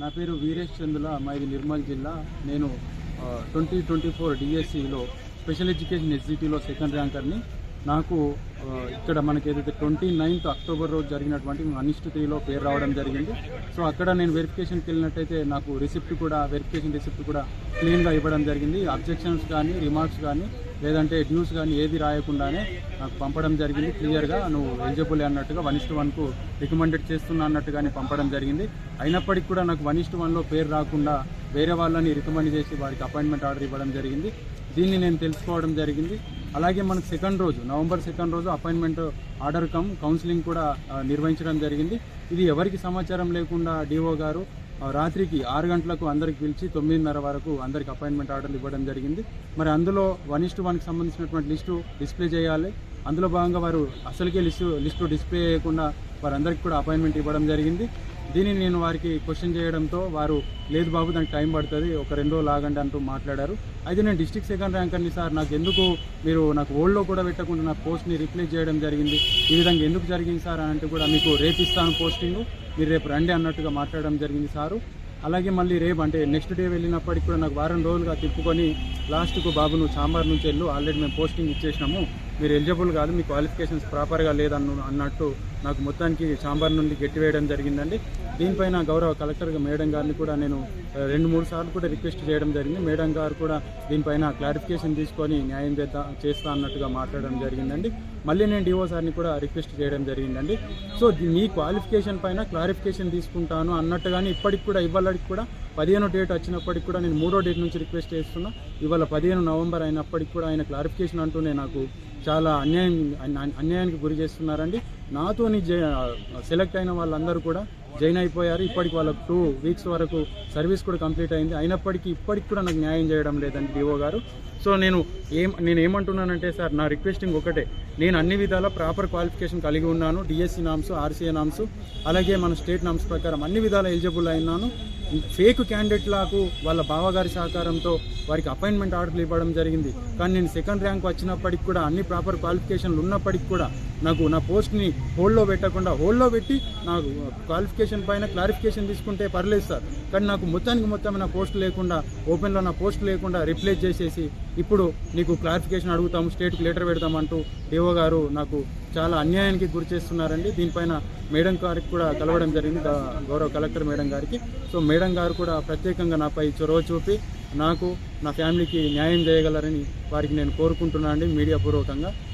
నా పేరు వీరేష్ చందుల మాది నిర్మల్ జిల్లా. నేను ట్వంటీ ట్వంటీ ఫోర్ డిఎస్సిలో స్పెషల్ ఎడ్యుకేషన్ ఎస్జిటిలో సెకండ్ ర్యాంకర్ని నాకు ఇక్కడ మనకి ఏదైతే ట్వంటీ నైన్త్ అక్టోబర్ రోజు జరిగినటువంటి అనిస్ట్ పేరు రావడం జరిగింది. సో అక్కడ నేను వెరిఫికేషన్కి వెళ్ళినట్టయితే నాకు రిసిప్ట్ కూడా వెరిఫికేషన్ రిసిప్ట్ కూడా క్లీన్గా ఇవ్వడం జరిగింది. అబ్జెక్షన్స్ కానీ రిమార్క్స్ కానీ లేదంటే డ్యూస్ కానీ ఏది రాయకుండానే నాకు పంపడం జరిగింది. క్లియర్గా నువ్వు ఎలిజిబుల్ అన్నట్టుగా వన్ ఇస్ట్ వన్కు రికమెండెడ్ చేస్తున్నా అన్నట్టుగానే పంపడం జరిగింది. అయినప్పటికీ కూడా నాకు వన్ ఇస్ట్ వన్లో పేరు రాకుండా వేరే వాళ్ళని రికమెండ్ చేసి వారికి అపాయింట్మెంట్ ఆర్డర్ ఇవ్వడం జరిగింది. దీన్ని నేను తెలుసుకోవడం జరిగింది. అలాగే మనకు సెకండ్ రోజు నవంబర్ సెకండ్ రోజు అపాయింట్మెంట్ ఆర్డర్ కమ్ కౌన్సిలింగ్ కూడా నిర్వహించడం జరిగింది. ఇది ఎవరికి సమాచారం లేకుండా డిఓ గారు రాత్రికి ఆరు గంటలకు అందరికి పిలిచి తొమ్మిదిన్నర వరకు అందరికి అపాయింట్మెంట్ ఆర్డర్లు ఇవ్వడం జరిగింది. మరి అందులో వన్ ఇస్టు వన్కి సంబంధించినటువంటి లిస్టు డిస్ప్లే చేయాలి. అందులో భాగంగా వారు అసలుకే లిస్టు లిస్టు డిస్ప్లే చేయకుండా వారందరికీ కూడా అపాయింట్మెంట్ ఇవ్వడం జరిగింది. దీనిని నేను వారికి క్వశ్చన్ చేయడంతో వారు లేదు బాబు దానికి టైం పడుతుంది ఒక రెండు రోజులు ఆగండి అంటూ మాట్లాడారు. అయితే నేను డిస్టిక్ సెకండ్ ర్యాంకర్ని సార్ నాకు ఎందుకు మీరు నాకు ఓల్డ్లో కూడా పెట్టకుండా నా పోస్ట్ని రిప్లేస్ చేయడం జరిగింది? ఈ విధంగా ఎందుకు జరిగింది సార్ అని అంటే కూడా మీకు రేపు ఇస్తాను పోస్టింగ్ మీరు రేపు రండి అన్నట్టుగా మాట్లాడడం జరిగింది సారు. అలాగే మళ్ళీ రేపు అంటే నెక్స్ట్ డే వెళ్ళినప్పటికి కూడా నాకు వారం రోజులుగా తిప్పుకొని లాస్ట్కు బాబు నువ్వు చాంబార్ నుంచి వెళ్ళు ఆల్రెడీ మేము పోస్టింగ్ ఇచ్చేసినాము. మీరు ఎలిజిబుల్ కాదు మీ క్వాలిఫికేషన్స్ ప్రాపర్గా లేదన్ను అన్నట్టు నాకు మొత్తానికి చాంబార్ నుండి గట్టి వేయడం జరిగిందండి. దీనిపైన గౌరవ కలెక్టర్ మేడం గారిని కూడా నేను రెండు మూడు సార్లు కూడా రిక్వెస్ట్ చేయడం జరిగింది. మేడం గారు కూడా దీనిపైన క్లారిఫికేషన్ తీసుకొని న్యాయం చేద్దా చేస్తా అన్నట్టుగా మాట్లాడడం జరిగిందండి. మళ్ళీ నేను డిఓ సార్ని కూడా రిక్వెస్ట్ చేయడం జరిగిందండి. సో మీ క్వాలిఫికేషన్ పైన క్లారిఫికేషన్ తీసుకుంటాను అన్నట్టుగానే ఇప్పటికి కూడా ఇవాళకి కూడా పదిహేను డేట్ వచ్చినప్పటికి కూడా నేను మూడో డేట్ నుంచి రిక్వెస్ట్ చేస్తున్నా. ఇవాళ పదిహేను నవంబర్ అయినప్పటికి కూడా ఆయన క్లారిఫికేషన్ అంటూనే నాకు చాలా అన్యాయం అన్యాయానికి గురి చేస్తున్నారండి. నాతోని సెలెక్ట్ అయిన వాళ్ళందరూ కూడా జాయిన్ అయిపోయారు. ఇప్పటికి వాళ్ళకు టూ వీక్స్ వరకు సర్వీస్ కూడా కంప్లీట్ అయింది. అయినప్పటికీ ఇప్పటికి కూడా నాకు న్యాయం చేయడం లేదండి డిఓ గారు. సో నేను ఏం నేను ఏమంటున్నానంటే సార్ నా రిక్వెస్టింగ్ ఒకటే నేను అన్ని విధాల ప్రాపర్ క్వాలిఫికేషన్ కలిగి ఉన్నాను. డిఎస్సి నామ్స్ ఆర్సీఏ నామ్స్ అలాగే మన స్టేట్ నామ్స్ ప్రకారం అన్ని విధాల ఎలిజిబుల్ అయినాను ఫేక్ క్యాండిడేట్లకు వాళ్ళ బావగారి సహకారంతో వారికి అపాయింట్మెంట్ ఆర్డర్లు ఇవ్వడం జరిగింది. కానీ నేను సెకండ్ ర్యాంక్ వచ్చినప్పటికి కూడా అన్ని ప్రాపర్ క్వాలిఫికేషన్లు ఉన్నప్పటికి కూడా నాకు నా పోస్ట్ని హోల్డ్లో పెట్టకుండా హోల్డ్లో పెట్టి నాకు క్వాలిఫికేషన్ పైన క్లారిఫికేషన్ తీసుకుంటే పర్లేదు సార్. కానీ నాకు మొత్తానికి మొత్తం నా పోస్ట్ లేకుండా ఓపెన్లో నా పోస్ట్ లేకుండా రిప్లేస్ చేసేసి ఇప్పుడు నీకు క్లారిఫికేషన్ అడుగుతాము స్టేట్కి లెటర్ పెడతామంటూ డిఓ గారు నాకు చాలా అన్యాయానికి గురి చేస్తున్నారండి. దీనిపైన మేడం గారికి కూడా కలవడం జరిగింది గౌరవ కలెక్టర్ మేడం గారికి. సో మేడం గారు కూడా ప్రత్యేకంగా నాపై చొరవ చూపి నాకు నా ఫ్యామిలీకి న్యాయం చేయగలరని వారికి నేను కోరుకుంటున్నాను అండి మీడియా పూర్వకంగా.